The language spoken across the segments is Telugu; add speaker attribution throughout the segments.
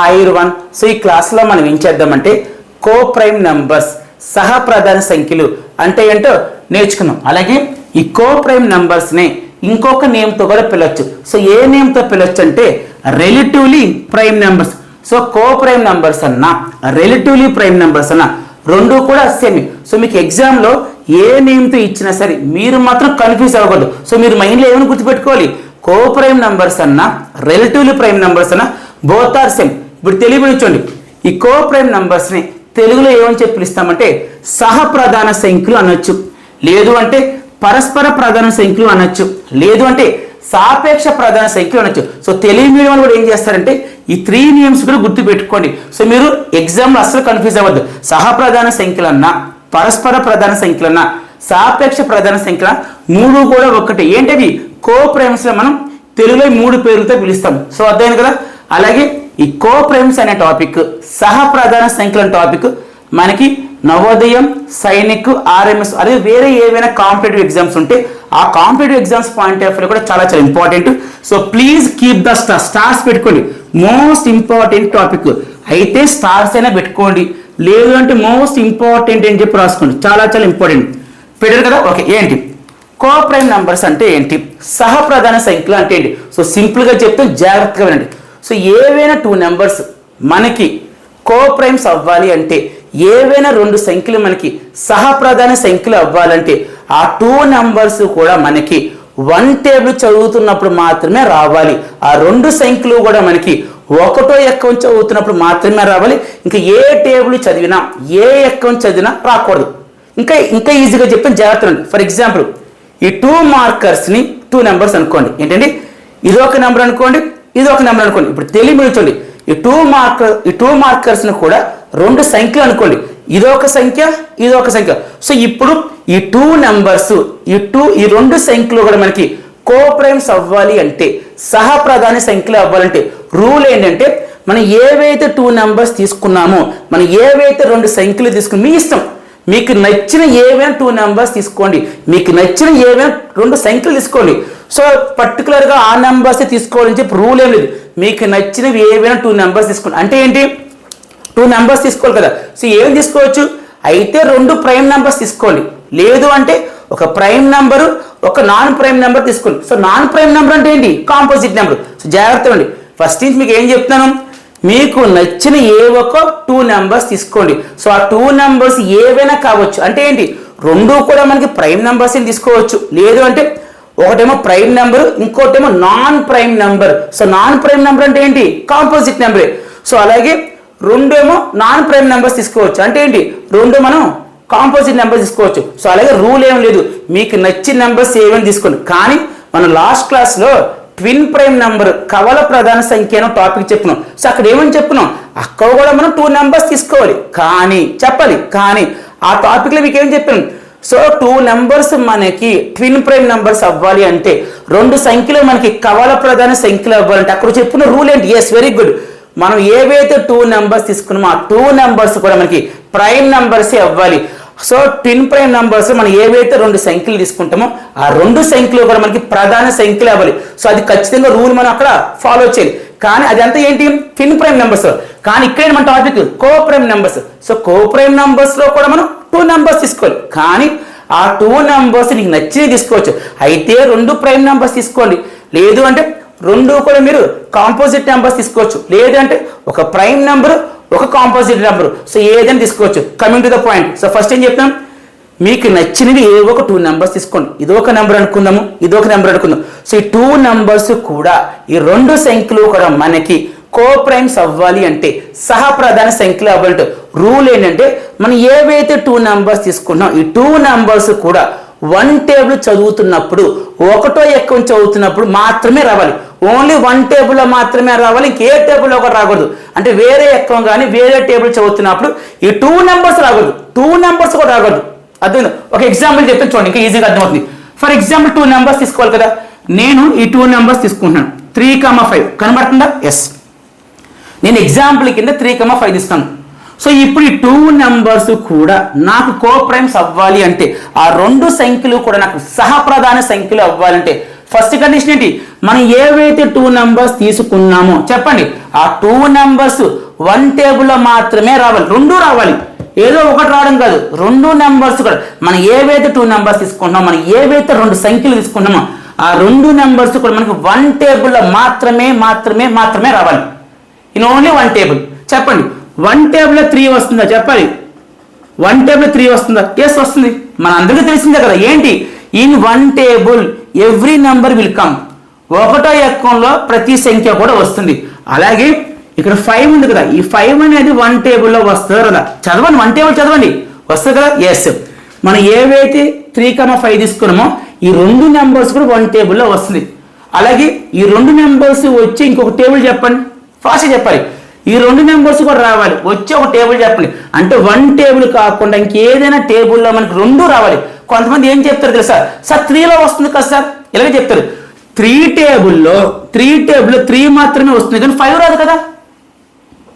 Speaker 1: హాయర్ వన్ సో ఈ క్లాస్లో మనం ఏం చేద్దామంటే కో ప్రైమ్ నంబర్స్ సహ ప్రధాన సంఖ్యలు అంటే ఏంటో నేర్చుకుందాం. అలాగే ఈ కో ప్రైమ్ నంబర్స్ని ఇంకొక నేమ్తో కూడా పిలవచ్చు. సో ఏ నేమ్తో పిలవచ్చు అంటే relatively prime numbers so coprime numbers అన్నా రిలేటివ్లీ ప్రైమ్ నెంబర్స్ అన్నా రెండు కూడా సేమ్ సో మీకు ఎగ్జామ్లో ఏ నేమ్తో ఇచ్చినా సరే మీరు మాత్రం కన్ఫ్యూజ్ అవ్వకూడదు. సో మీరు మైండ్లో ఏమైనా గుర్తుపెట్టుకోవాలి. కో ప్రైమ్ నెంబర్స్ అన్నా రిలేటివ్లీ ప్రైమ్ నెంబర్స్ అన్న బోత్ ఆర్ సేమ్ ఇప్పుడు తెలియనిచ్చండి ఈ కో ప్రైమ్ నంబర్స్ని తెలుగులో ఏమని చెప్పి పిలుస్తామంటే సహప్రధాన సంఖ్యలు అనొచ్చు. లేదు అంటే పరస్పర ప్రధాన సంఖ్యలు అనొచ్చు. లేదు అంటే సాపేక్ష ప్రధాన సంఖ్యలు అనొచ్చు. సో తెలుగు మీడియం వాళ్ళు కూడా ఏం చేస్తారంటే ఈ త్రీ నియమ్స్ కూడా గుర్తు పెట్టుకోండి సో మీరు ఎగ్జామ్లో అస్సలు కన్ఫ్యూజ్ అవ్వద్దు. సహప్రధాన సంఖ్యలన్నా పరస్పర ప్రధాన సంఖ్యలన్నా సాపేక్ష ప్రధాన సంఖ్యల మూడు కూడా ఒకటి. ఏంటవి? కో ప్రైమ్స్ మనం తెలుగులో మూడు పేర్లతో పిలుస్తాం. సో అర్థమైంది కదా? అలాగే ఈ కో ప్రైమ్స్ అనే టాపిక్ సహ ప్రధాన సంఖ్యల టాపిక్ మనకి నవోదయం సైనిక్ ఆర్ఎంఎస్ అదే వేరే ఏవైనా కాంపిటేటివ్ ఎగ్జామ్స్ ఉంటే ఆ competitive exams point of view కూడా చాలా చాలా important so please keep the star stars పెట్టుకోండి. మోస్ట్ ఇంపార్టెంట్ టాపిక్ అయితే స్టార్స్ అయినా పెట్టుకోండి. లేదు అంటే మోస్ట్ ఇంపార్టెంట్ అని చెప్పి రాసుకోండి. చాలా చాలా ఇంపార్టెంట్ పెట్టారు కదా? ఓకే ఏంటి? కో ప్రైమ్ నంబర్స్ అంటే ఏంటి? సహప్రధాన సంఖ్యలు అంటే ఏంటి? సో సింపుల్గా చెప్తే జాగ్రత్తగా వినండి. సో ఏవైనా టూ నెంబర్స్ మనకి కో ప్రైమ్స్ అవ్వాలి అంటే ఏవైనా రెండు సంఖ్యలు మనకి సహప్రధాన సంఖ్యలు అవ్వాలంటే ఆ టూ నెంబర్స్ కూడా మనకి వన్ టేబుల్ చదువుతున్నప్పుడు మాత్రమే రావాలి. ఆ రెండు సంఖ్యలు కూడా మనకి ఒకటో ఎక్కం చదువుతున్నప్పుడు మాత్రమే రావాలి. ఇంకా ఏ టేబుల్ చదివినా ఏ ఎక్కం చదివినా రాకూడదు. ఇంకా ఇంకా ఈజీగా చెప్పిన జాగ్రత్త ఉంది ఫర్ ఎగ్జాంపుల్ ఈ టూ మార్కర్స్ని టూ నెంబర్స్ అనుకోండి. ఏంటండి? ఇది ఒక నెంబర్ అనుకోండి. ఇది ఒక నెంబర్ అనుకోండి. ఇప్పుడు తెలియబడుతుంది ఈ టూ మార్కర్ ఈ టూ మార్కర్స్ని కూడా రెండు సంఖ్యలు అనుకోండి. ఇది ఒక సంఖ్య ఇది ఒక సంఖ్య. సో ఇప్పుడు ఈ టూ నెంబర్స్ ఈ టూ ఈ రెండు సంఖ్యలు కూడా మనకి కోప్రైమ్స్ అవ్వాలి అంటే సహప్రధాన సంఖ్యలు అవ్వాలంటే రూల్ ఏంటంటే మనం ఏవైతే టూ నెంబర్స్ తీసుకున్నామో మనం ఏవైతే రెండు సంఖ్యలు తీసుకుని మీ ఇష్టం. మీకు నచ్చిన ఏవైనా టూ నెంబర్స్ తీసుకోండి. మీకు నచ్చిన ఏవైనా రెండు సంఖ్యలు తీసుకోండి. సో పర్టికులర్గా ఆ నెంబర్స్ తీసుకోవాలని చెప్పి రూల్ ఏం లేదు. మీకు నచ్చినవి ఏవైనా టూ నెంబర్స్ తీసుకోండి. అంటే ఏంటి? టూ నెంబర్స్ తీసుకోవాలి కదా. సో ఏం తీసుకోవచ్చు? అయితే రెండు ప్రైమ్ నెంబర్స్ తీసుకోండి. లేదు అంటే ఒక ప్రైమ్ నెంబరు ఒక నాన్ ప్రైమ్ నెంబర్ తీసుకోండి. సో నాన్ ప్రైమ్ నెంబర్ అంటే ఏంటి? కాంపోజిట్ నెంబర్ సో జాగ్రత్త అండి ఫస్ట్ నుంచి మీకు ఏం చెప్తున్నాను? మీకు నచ్చిన ఏ ఒక టూ నెంబర్స్ తీసుకోండి. సో ఆ టూ నెంబర్స్ ఏవైనా కావచ్చు. అంటే ఏంటి? రెండు కూడా మనకి ప్రైమ్ నెంబర్స్ తీసుకోవచ్చు. లేదు అంటే ఒకటేమో ప్రైమ్ నెంబర్ ఇంకోటేమో non prime number so non prime number అంటే ఏంటి? కాంపోజిట్ నెంబరే సో అలాగే రెండు ఏమో నాన్ ప్రైమ్ నెంబర్స్ తీసుకోవచ్చు. అంటే ఏంటి? రెండు మనం కాంపోజిట్ నెంబర్స్ తీసుకోవచ్చు. సో అలాగే రూల్ ఏం లేదు. మీకు నచ్చిన నెంబర్స్ ఏమైనా తీసుకోండి. కానీ మనం లాస్ట్ క్లాస్లో ట్విన్ ప్రైమ్ నెంబర్ కవల ప్రధాన సంఖ్య అనే టాపిక్ చెప్పినాం సో అక్కడ ఏమని చెప్పినాం అక్కడ కూడా మనం టూ నెంబర్స్ తీసుకోవాలి. కానీ చెప్పాలి కానీ. ఆ టాపిక్లో మీకు ఏం చెప్పాను? సో టూ నెంబర్స్ మనకి ట్విన్ ప్రైమ్ నెంబర్స్ అవ్వాలి అంటే రెండు సంఖ్యలు మనకి కవల ప్రధాన సంఖ్యలు అవ్వాలంటే అక్కడ చెప్పిన రూల్ ఏంటి? ఎస్ వెరీ గుడ్ మనం ఏవైతే టూ నెంబర్స్ తీసుకున్నామో ఆ టూ నెంబర్స్ కూడా మనకి ప్రైమ్ నెంబర్సే అవ్వాలి. సో ట్విన్ ప్రైమ్ నంబర్స్ మనం ఏవైతే రెండు సంఖ్యలు తీసుకుంటామో ఆ రెండు సంఖ్యలు కూడా మనకి ప్రధాన సంఖ్యలు అవ్వాలి. సో అది ఖచ్చితంగా రూల్ మనం అక్కడ ఫాలో చేయాలి. కానీ అది అంతా ఏంటి? Twin prime numbers. కానీ ఇక్కడ మన topic coprime numbers. So coprime నెంబర్స్లో కూడా మనం టూ నెంబర్స్ తీసుకోవాలి. కానీ ఆ టూ నెంబర్స్ నీకు నచ్చినవి తీసుకోవచ్చు. అయితే రెండు ప్రైమ్ నెంబర్స్ తీసుకోండి. లేదు అంటే రెండు కూడా మీరు కాంపోజిట్ నెంబర్స్ తీసుకోవచ్చు. లేదంటే ఒక ప్రైమ్ నెంబర్ ఒక కాంపోజిట్ నెంబర్ సో ఏదైనా తీసుకోవచ్చు. Coming to the point so first ఏం చెప్తాం మీకు నచ్చినవి ఏ ఒక టూ నెంబర్స్ తీసుకోండి. ఇది ఒక నెంబర్ అనుకుందాము. ఇది ఒక నెంబర్ అనుకుందాం సో ఈ టూ నెంబర్స్ కూడా ఈ రెండు సంఖ్యలు కూడా మనకి కో ప్రైమ్స్ అవ్వాలి అంటే సహప్రధాన సంఖ్యలు అవ్వాలంటే రూల్ ఏంటంటే మనం ఏవైతే టూ నెంబర్స్ తీసుకున్నాం ఈ టూ నెంబర్స్ కూడా వన్ టేబుల్ చదువుతున్నప్పుడు ఒకటో ఎక్కువ చదువుతున్నప్పుడు మాత్రమే రావాలి. ఓన్లీ వన్ టేబుల్లో మాత్రమే రావాలి ఇంకే టేబుల్ ఒకటి రాకూడదు. అంటే వేరే ఎక్కువ కానీ వేరే టేబుల్ చదువుతున్నప్పుడు ఈ టూ నెంబర్స్ రాకూడదు. టూ నెంబర్స్ కూడా రాకూడదు. అర్థం ఒక ఎగ్జాంపుల్ చెప్పి చూడండి ఇంకా ఈజీగా అర్థమవుతుంది. ఫర్ ఎగ్జాంపుల్ టూ నెంబర్స్ తీసుకోవాలి కదా. నేను ఈ టూ నెంబర్స్ తీసుకుంటున్నాను. త్రీ కమా ఫైవ్ కనబడుతుందా? ఎస్ నేను ఎగ్జాంపుల్ కింద త్రీ కమా ఫైవ్ ఇస్తాను సో ఇప్పుడు ఈ టూ నెంబర్స్ కూడా నాకు కో ప్రైమ్స్ అవ్వాలి అంటే ఆ రెండు సంఖ్యలు కూడా నాకు సహప్రధాన సంఖ్యలు అవ్వాలంటే ఫస్ట్ కండిషన్ ఏంటి? మనం ఏవైతే టూ నెంబర్స్ తీసుకున్నామో చెప్పండి. ఆ టూ నెంబర్స్ వన్ టేబుల్లో మాత్రమే రావాలి. రెండు రావాలి. ఏదో ఒకటి రావడం కాదు. రెండు నెంబర్స్ కూడా. మనం ఏవైతే టూ నెంబర్స్ తీసుకుంటున్నామో మనం ఏవైతే రెండు సంఖ్యలు తీసుకుంటున్నామో ఆ రెండు నెంబర్స్ కూడా మనకి వన్ టేబుల్లో మాత్రమే మాత్రమే మాత్రమే రావాలి. ఇన్ ఓన్లీ వన్ టేబుల్ చెప్పండి. వన్ టేబుల్లో త్రీ వస్తుందా? చెప్పాలి. వన్ టేబుల్ త్రీ వస్తుందా? ఎస్ వస్తుంది. మన అందరికీ తెలిసిందే కదా. ఏంటి? In one table every number will come ఒకటో ఎక్కంలో ప్రతి సంఖ్య కూడా వస్తుంది. అలాగే ఇక్కడ ఫైవ్ ఉంది కదా. ఈ ఫైవ్ అనేది వన్ టేబుల్లో వస్తుంది కదా చదవండి. వన్ టేబుల్ చదవండి. వస్తుంది కదా? ఎస్ మనం ఏవైతే త్రీ కమ ఫైవ్ తీసుకున్నామో ఈ రెండు నెంబర్స్ కూడా వన్ టేబుల్లో వస్తుంది. అలాగే ఈ రెండు నెంబర్స్ వచ్చి ఇంకొక టేబుల్ చెప్పండి. ఫాస్ట్ చెప్పాలి. ఈ రెండు నెంబర్స్ కూడా రావాలి. వచ్చి ఒక టేబుల్ చెప్పండి. అంటే వన్ టేబుల్ కాకుండా ఇంకేదైనా టేబుల్లో మనకి రెండు రావాలి. కొంతమంది ఏం చెప్తారు తెలుసా? సార్ త్రీలో వస్తుంది కదా సార్? ఇలాగే చెప్తారు. త్రీ టేబుల్లో త్రీ టేబుల్ త్రీ మాత్రమే వస్తుంది. కానీ ఫైవ్ రాదు కదా?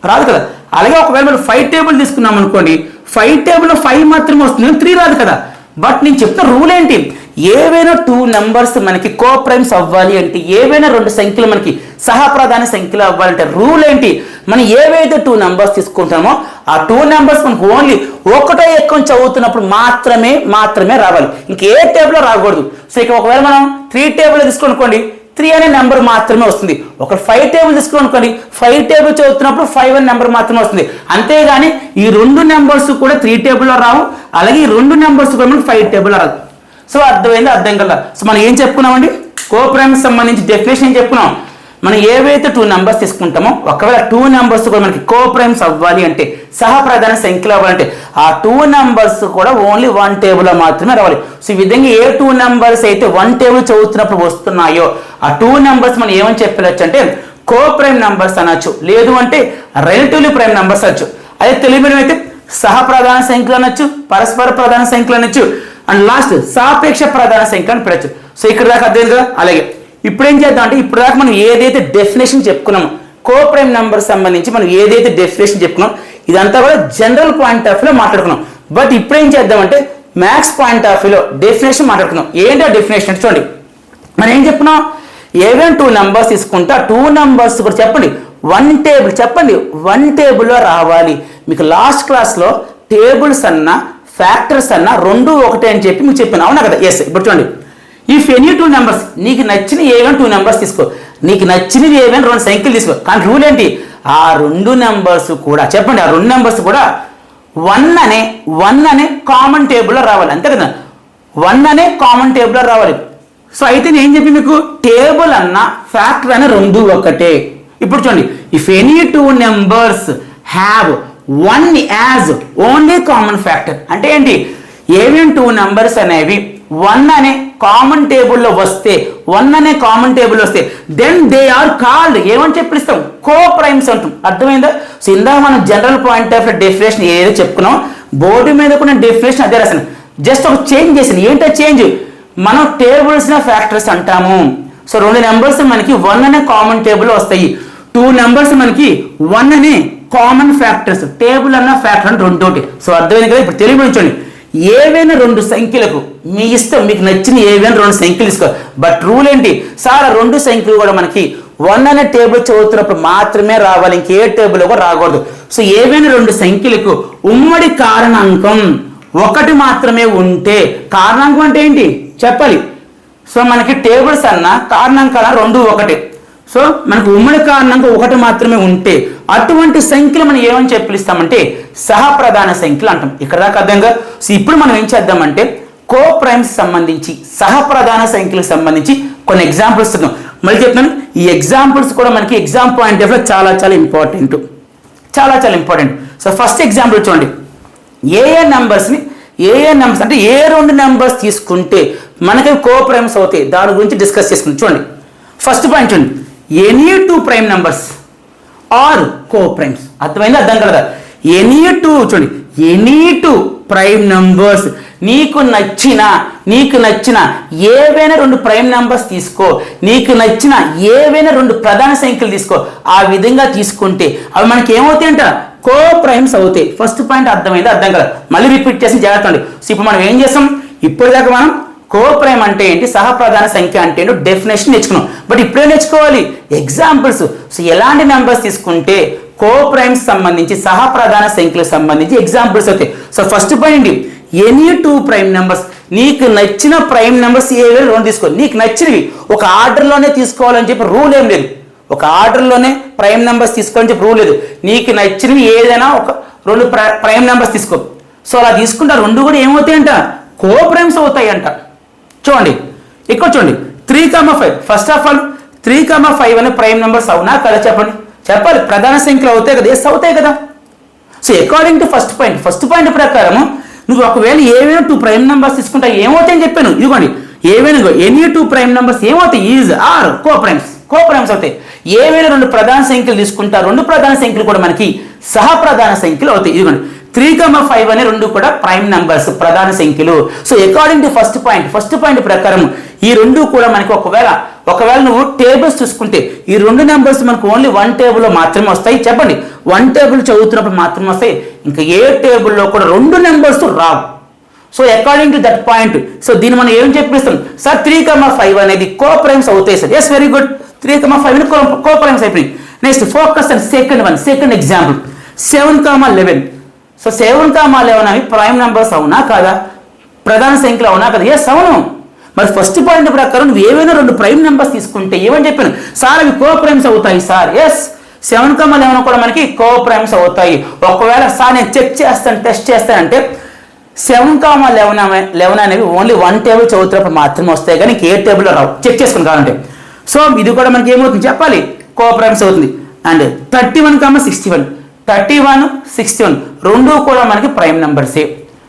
Speaker 1: రాదు కదా? అలాగే ఒకవేళ మనం ఫైవ్ టేబుల్ తీసుకున్నాం అనుకోండి ఫైవ్ టేబుల్లో ఫైవ్ మాత్రమే వస్తుంది. కానీ త్రీ రాదు కదా? బట్ నేను చెప్తున్న రూల్ ఏంటి? ఏవైనా టూ నెంబర్స్ మనకి కో ప్రైమ్స్ అవ్వాలి అంటే ఏవైనా రెండు సంఖ్యలు మనకి సహప్రధాన సంఖ్యలు అవ్వాలంటే రూల్ ఏంటి? మనం ఏవైతే టూ నెంబర్స్ తీసుకుంటామో ఆ టూ నెంబర్స్ మనకు ఓన్లీ ఒకటో ఎక్కువ చదువుతున్నప్పుడు మాత్రమే మాత్రమే రావాలి. ఇంకే టేబుల్లో రాకూడదు. సో ఇక ఒకవేళ మనం త్రీ టేబుల్ తీసుకోనుకోండి త్రీ అనే నెంబర్ మాత్రమే వస్తుంది. ఒక ఫైవ్ టేబుల్ తీసుకోనుకోండి ఫైవ్ టేబుల్ చదువుతున్నప్పుడు ఫైవ్ అనే నెంబర్ మాత్రమే వస్తుంది. అంతేగాని ఈ రెండు నెంబర్స్ కూడా త్రీ టేబుల్లో రావు. అలాగే ఈ రెండు నెంబర్స్ కూడా మనకి ఫైవ్ టేబుల్లో రాదు. సో అర్థమైంది అర్థం కదా సో మనం ఏం చెప్పుకున్నామండి? కోప్రైమ్ సంబంధించి డెఫినేషన్ ఏం చెప్పుకున్నాం. మనం ఏవైతే టూ నెంబర్స్ తీసుకుంటామో ఒకవేళ టూ నెంబర్స్ కూడా మనకి కోప్రైమ్స్ అవ్వాలి అంటే సహప్రధాన సంఖ్యలు అవ్వాలంటే ఆ టూ నెంబర్స్ కూడా ఓన్లీ వన్ టేబుల్లో మాత్రమే రావాలి. సో ఈ విధంగా ఏ టూ నెంబర్స్ అయితే వన్ టేబుల్ చదువుతున్నప్పుడు వస్తున్నాయో ఆ టూ నెంబర్స్ మనం ఏమని చెప్పవచ్చు అంటే కోప్రైమ్ నెంబర్స్ అనొచ్చు. లేదు అంటే రిలేటివ్లీ ప్రైమ్ నెంబర్స్ అనొచ్చు. అదే తెలుగు అయితే సహప్రధాన సంఖ్యలు అనొచ్చు పరస్పర ప్రధాన సంఖ్యలు అనొచ్చు. అండ్ లాస్ట్ సాపేక్ష ప్రధాన సంఖ్య అని పెట్టచ్చు సో ఇక్కడ దాకా అర్థం కదా? అలాగే. ఇప్పుడు ఏం చేద్దాం అంటే ఇప్పుడు దాకా మనం ఏదైతే డెఫినేషన్ చెప్పుకున్నామో కో ప్రైమ్ నెంబర్ సంబంధించి మనం ఏదైతే డెఫినేషన్ చెప్పుకున్నాం ఇదంతా కూడా జనరల్ పాయింట్ ఆఫ్ వ్యూలో మాట్లాడుకున్నాం. బట్ ఇప్పుడు ఏం చేద్దామంటే మ్యాథ్స్ పాయింట్ ఆఫ్ వ్యూలో డెఫినేషన్ మాట్లాడుకున్నాం. ఏంటో డెఫినేషన్ అంటే చూడండి. మనం ఏం చెప్పుకున్నాం? ఏవైనా టూ నెంబర్స్ తీసుకుంటా టూ నెంబర్స్ కూడా చెప్పండి. వన్ టేబుల్ చెప్పండి. వన్ టేబుల్లో రావాలి. మీకు లాస్ట్ క్లాస్లో టేబుల్స్ అన్న ఫ్యాక్టర్స్ అన్న రెండు ఒకటే అని చెప్పి మీకు చెప్పాను. అవునా కదా? ఎస్ ఇప్పుడు చూడండి. ఇఫ్ ఎనీ టూ నెంబర్స్ నీకు నచ్చిన ఏవైనా టూ నెంబర్స్ తీసుకో. నీకు నచ్చినవి ఏవైనా రెండు సంఖ్యలు తీసుకో. కానీ రూల్ ఏంటి? ఆ రెండు నెంబర్స్ కూడా చెప్పండి ఆ రెండు నెంబర్స్ కూడా వన్ అనే వన్ అనే కామన్ టేబుల్లో రావాలి. అంతే కదా? వన్ అనే కామన్ టేబుల్లో రావాలి. సో అయితే నేను చెప్పి మీకు? టేబుల్ అన్న ఫ్యాక్టర్ అనే రెండు ఒకటే. ఇప్పుడు చూడండి. If any two numbers have one as only common factor అంటే ఏంటి? ఏమేం టూ నెంబర్స్ అనేవి వన్ అనే కామన్ టేబుల్లో వస్తే వన్ అనే కామన్ టేబుల్ వస్తే దెన్ దే ఆర్ కాల్డ్ ఏమని చెప్పిస్తాం? కో ప్రైమ్స్ అంటాం. అర్థమైందా? సో ఇందాక మనం జనరల్ పాయింట్ ఆఫ్ డెఫినేషన్ ఏదో చెప్పుకున్నాం. బోర్డు మీద కూడా డెఫినేషన్ అదే రాసాను జస్ట్ ఒక చేంజ్ చేసింది ఏంటో చేంజ్ మనం టేబుల్స్ ఫ్యాక్టర్స్ అంటాము. సో రెండు నెంబర్స్ మనకి వన్ అనే కామన్ టేబుల్ వస్తాయి. టూ నెంబర్స్ మనకి వన్ అనే కామన్ ఫ్యాక్టర్స్ టేబుల్ అన్న ఫ్యాక్టర్ అని రెండు సో అర్థమైంది కదా? ఇప్పుడు తెలుగు ఉంచండి ఏవైనా రెండు సంఖ్యలకు మీ ఇష్టం మీకు నచ్చిన ఏవైనా రెండు సంఖ్యలు తీసుకో. బట్ రూల్ ఏంటి? సార్ రెండు సంఖ్యలు కూడా మనకి వన్ అనే టేబుల్ చదువుతున్నప్పుడు మాత్రమే రావాలి. ఇంకే టేబుల్ కూడా రాకూడదు. సో ఏవైనా రెండు సంఖ్యలకు ఉమ్మడి కారణాంకం ఒకటి మాత్రమే ఉంటే కారణాంకం అంటే ఏంటి? చెప్పాలి. సో మనకి టేబుల్స్ అన్న కారణాంకాల రెండు ఒకటి. సో మనకు ఉమ్మడి కారణంగా ఒకటి మాత్రమే ఉంటే అటువంటి సంఖ్యలు మనం ఏమని చెప్పి పిలుస్తామంటే సహప్రధాన సంఖ్యలు అంటాం. ఇక్కడ దాకా అర్థంగా? సో ఇప్పుడు మనం ఏం చేద్దామంటే కో ప్రైమ్స్ సంబంధించి సహప్రధాన సంఖ్యలకు సంబంధించి కొన్ని ఎగ్జాంపుల్స్ చూద్దాం. మళ్ళీ చెప్తున్నాను ఈ ఎగ్జాంపుల్స్ కూడా మనకి ఎగ్జామ్ పాయింట్ ఆఫ్ చాలా చాలా ఇంపార్టెంట్ చాలా చాలా ఇంపార్టెంట్ సో ఫస్ట్ ఎగ్జాంపుల్ చూడండి. ఏ ఏ నెంబర్స్ని ఏ ఏ నెంబర్స్ అంటే ఏ రెండు నెంబర్స్ తీసుకుంటే మనకి కో ప్రైమ్స్ అవుతాయి. దాని గురించి డిస్కస్ చేసుకుందాం. చూడండి. ఫస్ట్ పాయింట్ చూడండి. Any two prime numbers. Are coprimes అర్థమైంది? అర్థం కదా ఎనీ టూ చూడండి. Any two prime numbers. నీకు నచ్చిన నీకు నచ్చిన ఏవైనా రెండు ప్రైమ్ నంబర్స్ తీసుకో. నీకు నచ్చిన ఏవైనా రెండు ప్రధాన సంఖ్యలు తీసుకో. ఆ విధంగా తీసుకుంటే అవి మనకి ఏమవుతాయి అంట కో ప్రైమ్స్ అవుతాయి. ఫస్ట్ పాయింట్ అర్థమైంది? అర్థం కదా మళ్ళీ రిపీట్ చేసి జాగ్రత్త అండి సో ఇప్పుడు మనం ఏం చేస్తాం? ఇప్పటిదాకా మనం కో ప్రైమ్ అంటే ఏంటి? సహప్రధాన సంఖ్య అంటే ఏంటో డెఫినేషన్ నేర్చుకున్నాం. బట్ ఇప్పుడే నేర్చుకోవాలి? ఎగ్జాంపుల్స్ సో ఎలాంటి నెంబర్స్ తీసుకుంటే కో ప్రైమ్స్ సంబంధించి సహప్రధాన సంఖ్యలకు సంబంధించి ఎగ్జాంపుల్స్ అవుతాయి. So first point any two prime numbers నీకు నచ్చిన ప్రైమ్ నెంబర్స్ ఏవే రెండు తీసుకో. నీకు నచ్చినవి. ఒక ఆర్డర్లోనే తీసుకోవాలని చెప్పి రూల్ ఏం లేదు. ఒక ఆర్డర్లోనే ప్రైమ్ నెంబర్స్ తీసుకోవాలని చెప్పి రూల్ లేదు. నీకు నచ్చినవి ఏదైనా ఒక రెండు ప్రైమ్ నెంబర్స్ తీసుకో. సో అలా తీసుకుంటే రెండు కూడా ఏమవుతాయంట? కో ప్రైమ్స్ అవుతాయి అంట చూడండి ఇక్కడ చూడండి three comma five first of all three comma five అనే ప్రైమ్ నెంబర్స్ అవునా కదా చెప్పండి? చెప్పాలి ప్రధాన సంఖ్యలు అవుతాయి కదా ఎస్ అవుతాయి కదా? So according to first point first point ప్రకారం నువ్వు ఒకవేళ ఏవైనా టూ ప్రైమ్ నెంబర్స్ తీసుకుంటా ఏమవుతాయని చెప్పాను. ఇదిగోండి ఏవైనా ఎనీ టూ ప్రైమ్ నెంబర్స్ ఏమవుతాయి? Is are co primes co primes అవుతాయి. ఏవైనా రెండు ప్రధాన సంఖ్యలు తీసుకుంటా రెండు ప్రధాన సంఖ్యలు కూడా మనకి సహ ప్రధాన సంఖ్యలు అవుతాయి. ఇదిగోండి త్రీ కమ ఫైవ్ అనే రెండు కూడా ప్రైమ్ నంబర్స్ ప్రధాన సంఖ్యలు. So according to first point first point ప్రకారం ఈ రెండు కూడా మనకి ఒకవేళ ఒకవేళ నువ్వు టేబుల్స్ చూసుకుంటే ఈ రెండు నెంబర్స్ మనకు ఓన్లీ వన్ టేబుల్లో మాత్రమే వస్తాయి. చెప్పండి వన్ టేబుల్ చదువుతున్నప్పుడు మాత్రమే వస్తాయి. ఇంకా ఏ టేబుల్లో కూడా రెండు numbers Rao. So according to that point so దీన్ని మనం ఏం చెప్పిస్తాం? సార్ త్రీ కమా ఫైవ్ అనేది కో ప్రైమ్స్ అవుతాయి sir yes very good three comma five coprimes అయిపోయింది next focus and second one second example seven comma eleven so seven comma eleven prime numbers అవునా కాదా? ప్రధాన సంఖ్యలు అవునా కదా? ఎస్ అవును. మరి ఫస్ట్ పాయింట్ ప్రకారం నువ్వు ఏవైనా రెండు ప్రైమ్ నెంబర్స్ తీసుకుంటే ఏమని చెప్పాను సార్ అవి కో ప్రైమ్స్ అవుతాయి sir. Yes seven comma eleven కూడా మనకి కో ప్రైమ్స్ అవుతాయి. ఒకవేళ సార్ నేను చెక్ చేస్తాను టెస్ట్ చేస్తానంటే సెవెన్ కామా లెవెన్ లెవెన్ అనేవి ఓన్లీ వన్ టేబుల్ చదువుతున్నప్పుడు మాత్రమే వస్తాయి. కానీ ఏ టేబుల్లో రావు. చెక్ చేసుకుని కావాలంటే. సో ఇది కూడా మనకి ఏమవుతుంది? చెప్పాలి. కో ప్రైమ్స్ అవుతుంది. And thirty one comma sixty one thirty one sixty one. రెండు కూడా మనకి ప్రైమ్ నెంబర్సే.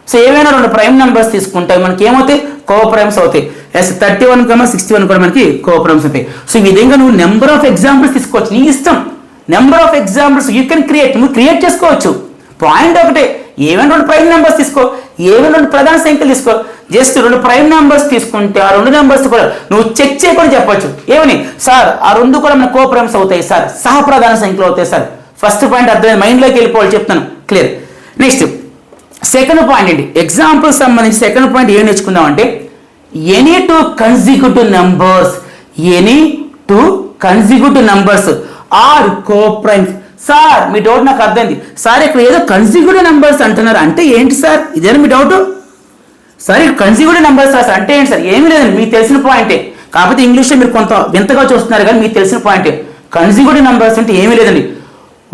Speaker 1: సో ఏవైనా రెండు ప్రైమ్ నెంబర్స్ తీసుకుంటే మనకి ఏమవుతాయి కో ప్రైమ్స్ అవుతాయి. Yes thirty one comma sixty one కూడా మనకి కో ప్రైమ్స్ అవుతాయి. సో ఈ విధంగా నువ్వు నెంబర్ ఆఫ్ ఎగ్జాంపుల్స్ తీసుకోవచ్చు. నీ ఇష్టం. Number of examples you can create. నువ్వు క్రియేట్ చేసుకోవచ్చు. పాయింట్ ఒకటే. ఏవైనా రెండు ప్రైమ్ నెంబర్స్ తీసుకో. ఏవైనా రెండు ప్రధాన సంఖ్యలు తీసుకో. జస్ట్ రెండు ప్రైమ్ నెంబర్స్ తీసుకుంటే ఆ రెండు నెంబర్స్ కూడా నువ్వు చెక్ చేయకుండా చెప్పొచ్చు. ఏమని? సార్ ఆ రెండు కూడా మన కో ప్రైమ్స్ అవుతాయి సార్. సహప్రధాన సంఖ్యలు అవుతాయి సార్. ఫస్ట్ పాయింట్ అర్థమైంది. మైండ్లోకి వెళ్ళిపోవాలి చెప్తాను. క్లియర్ నెక్స్ట్ సెకండ్ పాయింట్ అండి ఎగ్జాంపుల్ సంబంధించి సెకండ్ పాయింట్ ఏం నేర్చుకుందాం అంటే any two consecutive numbers any two consecutive numbers are coprimes sir me doubt నాకు అర్థమైంది. సార్ ఇక్కడ ఏదో కన్సిక్యూటివ్ నెంబర్స్ అంటున్నారు. అంటే ఏంటి సార్ ఇదేనా మీ డౌట్ సార్ ఇక్కడ కన్సిక్యూటివ్ నెంబర్స్ సార్ అంటే ఏంటి సార్ ఏమీ లేదండి. మీకు తెలిసిన పాయింటే కాకపోతే ఇంగ్లీష్లో మీరు కొంత వింతగా చూస్తున్నారు కానీ మీకు తెలిసిన పాయింటే కన్సిక్యూటివ్ నెంబర్స్ అంటే ఏమీ లేదండి.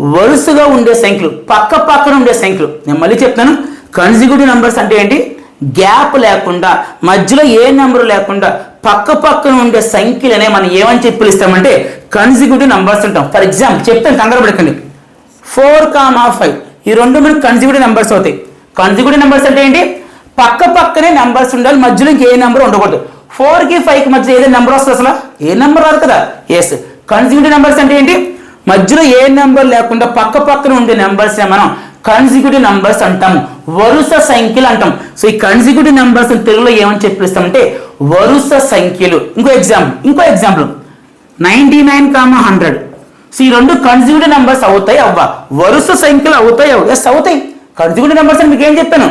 Speaker 1: వరుసగా ఉండే సంఖ్యలు పక్క పక్కన ఉండే సంఖ్యలు. నేను మళ్ళీ చెప్తాను. కన్సిక్యూటివ్ నెంబర్స్ అంటే ఏంటి? గ్యాప్ లేకుండా మధ్యలో ఏ నెంబర్ లేకుండా పక్క పక్కన ఉండే సంఖ్యలనే మనం ఏమని చెప్పి పిలుస్తామంటే కన్సిక్యూటివ్ నెంబర్స్ అంటాం. ఫర్ ఎగ్జాంపుల్ చెప్తాను కంగారు పడకండి. ఫోర్ కామా ఫైవ్ ఈ రెండు మీరు కన్సిక్యూటివ్ నెంబర్స్ అవుతాయి. కన్సిక్యూటివ్ నెంబర్స్ అంటే ఏంటి? పక్క పక్కనే నెంబర్స్ ఉండాలి మధ్యలో ఇంకే నెంబర్ ఉండకూడదు. ఫోర్కి మధ్య ఏదైనా నెంబర్ వస్తుంది అసలు? ఏ నెంబర్ రాదు కదా? ఎస్ కన్సిక్యూటివ్ నెంబర్స్ అంటే ఏంటి? మధ్యలో ఏ నెంబర్ లేకుండా పక్క పక్కన ఉండే నెంబర్స్ మనం కన్సిక్యూటివ్ నెంబర్స్ అంటాము. వరుస సంఖ్యలు అంటాం సో ఈ కన్సిక్యూటివ్ నెంబర్స్ తెలుగులో ఏమని చెప్పిస్తామంటే వరుస సంఖ్యలు. ఇంకో ఎగ్జాంపుల్ ఇంకో example ninety nine comma hundred so ఈ రెండు కన్సిక్యూటివ్ నెంబర్స్ అవుతాయి అవ్వ. వరుస సంఖ్యలు అవుతాయి అవ్వ. ఎస్ అవుతాయి. కన్సిక్యూటివ్ నెంబర్స్ అని మీకు ఏం చెప్పాను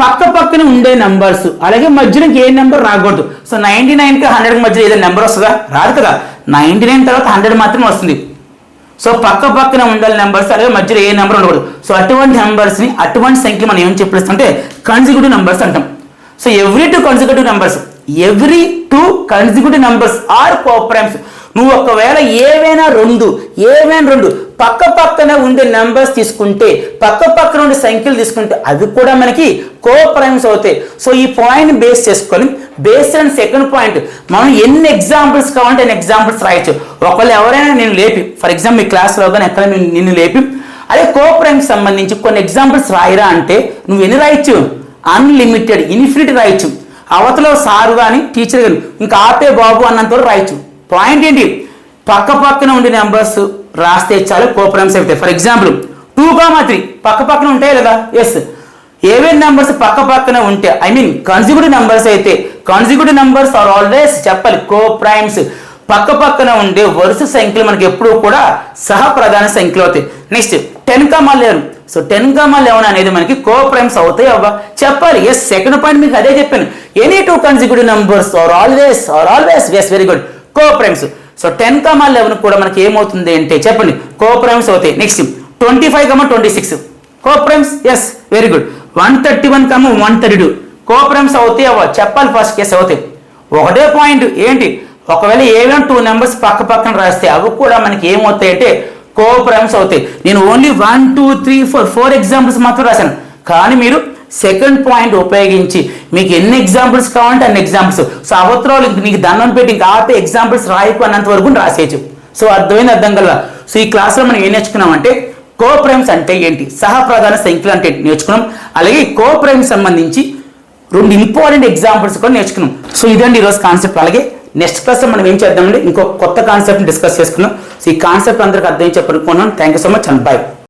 Speaker 1: పక్క పక్కన ఉండే నెంబర్స్ అలాగే మధ్యలో ఏ నెంబర్ రాకూడదు. సో నైన్టీ నైన్కి హండ్రెడ్ మధ్యలో ఏదైనా నెంబర్ వస్తుందా? రాదు కదా. నైన్టీ నైన్ తర్వాత హండ్రెడ్ మాత్రమే వస్తుంది. సో పక్క పక్కన ఉండాలి నెంబర్స్ అలాగే మధ్యలో ఏ నెంబర్ ఉండకూడదు. సో అటువంటి నెంబర్స్ని అటువంటి సంఖ్య మనం ఏం చెప్పిస్తుంటే కన్సిక్యూటివ్ నెంబర్స్ అంటాం. So every two consecutive numbers every two consecutive numbers are coprimes నువ్వు ఒకవేళ ఏవైనా రెండు ఏవైనా రెండు పక్క పక్కన ఉండే నెంబర్స్ తీసుకుంటే పక్క పక్కన ఉండే సంఖ్యలు తీసుకుంటే అవి కూడా మనకి కో ప్రైమ్స్ అవుతాయి. సో ఈ పాయింట్ బేస్ చేసుకొని బేస్డ్ అండ్ సెకండ్ పాయింట్ మనం ఎన్ని ఎగ్జాంపుల్స్ కావాలంటే ఎన్ని ఎగ్జాంపుల్స్ రాయొచ్చు. ఒకవేళ ఎవరైనా నేను లేపి ఫర్ ఎగ్జాంపుల్ మీ క్లాస్లో కానీ ఎక్కడ నిన్ను లేపి అదే కో ప్రైమ్స్ సంబంధించి కొన్ని ఎగ్జాంపుల్స్ రాయరా అంటే నువ్వు ఎన్ని రాయొచ్చు? అన్లిమిటెడ్ ఇన్ఫినిటీ రాయొచ్చు. అవతలో సారు కానీ టీచర్ కానీ ఇంకా ఆపే బాబు అన్నంత రాయచ్చు రాయొచ్చు. పాయింట్ ఏంటి? పక్క పక్కన ఉండే నెంబర్స్ రాస్తే చాలు కోపరామ్స్ అవుతాయి for example two comma three పక్క పక్కన ఉంటాయి కదా ఎస్ ఏవే నెంబర్స్ పక్క పక్కన ఉంటే ఐ మీన్ కన్సిక్యూటివ్ నెంబర్స్ అయితే కన్సిక్యూటివ్ నెంబర్స్ ఆర్ ఆల్వేస్ చెప్పాలి కో ప్రైమ్స్ పక్క పక్కన ఉండే వరుస సంఖ్యలు మనకి ఎప్పుడూ కూడా సహ ప్రధాన సంఖ్యలు అవుతాయి. Next ten comma eleven so ten comma eleven అనేది మనకి కో ప్రైమ్స్ అవుతాయి అవ్వా. చెప్పాలి ఎస్ సెకండ్ పాయింట్ మీకు అదే చెప్పాను. Any two consecutive numbers are always are always yes very good coprimes so ten comma eleven కూడా మనకి ఏమవుతుంది అంటే చెప్పండి. కోప్రైమ్స్ అవుతాయి. Next twenty five comma twenty six coprimes yes very good one thirty one comma one thirty two coprimes అవుతాయి అవ్వ. చెప్పాలి ఫస్ట్ కేసు అవుతాయి. ఒకటే పాయింట్ ఏంటి? ఒకవేళ ఏవైనా టూ నెంబర్స్ పక్క పక్కన రాస్తే అవి కూడా మనకి ఏమవుతాయి అంటే కోప్రైమ్స్ అవుతాయి. నేను only one two three four four examples మాత్రం రాశాను. కానీ మీరు సెకండ్ పాయింట్ ఉపయోగించి మీకు ఎన్ని ఎగ్జాంపుల్స్ కావాలంటే అన్ని ఎగ్జాంపుల్స్ సో అవతరాలు మీకు నీకు దండం పెట్టి ఇంకా ఆపే ఎగ్జాంపుల్స్ రాయకు అన్నంత వరకు రాసేయచ్చు సో అర్థమైన అర్థం కల సో ఈ క్లాస్లో మనం ఏం నేర్చుకున్నామంటే కో ప్రైమ్స్ అంటే ఏంటి? సహప్రధాన సంఖ్యలు అంటే ఏంటి నేర్చుకున్నాం. అలాగే కో సంబంధించి రెండు ఇంపార్టెంట్ ఎగ్జాంపుల్స్ కూడా నేర్చుకున్నాం. సో ఇదండి ఈరోజు కాన్సెప్ట్ అలాగే నెక్స్ట్ క్లాస్లో మనం ఏం చేద్దామంటే ఇంకో కొత్త కాన్సెప్ట్ డిస్కస్ చేసుకున్నాం సో ఈ కాన్సెప్ట్ అందరికి అర్థం చెప్పనుకున్నాం thank you so much and bye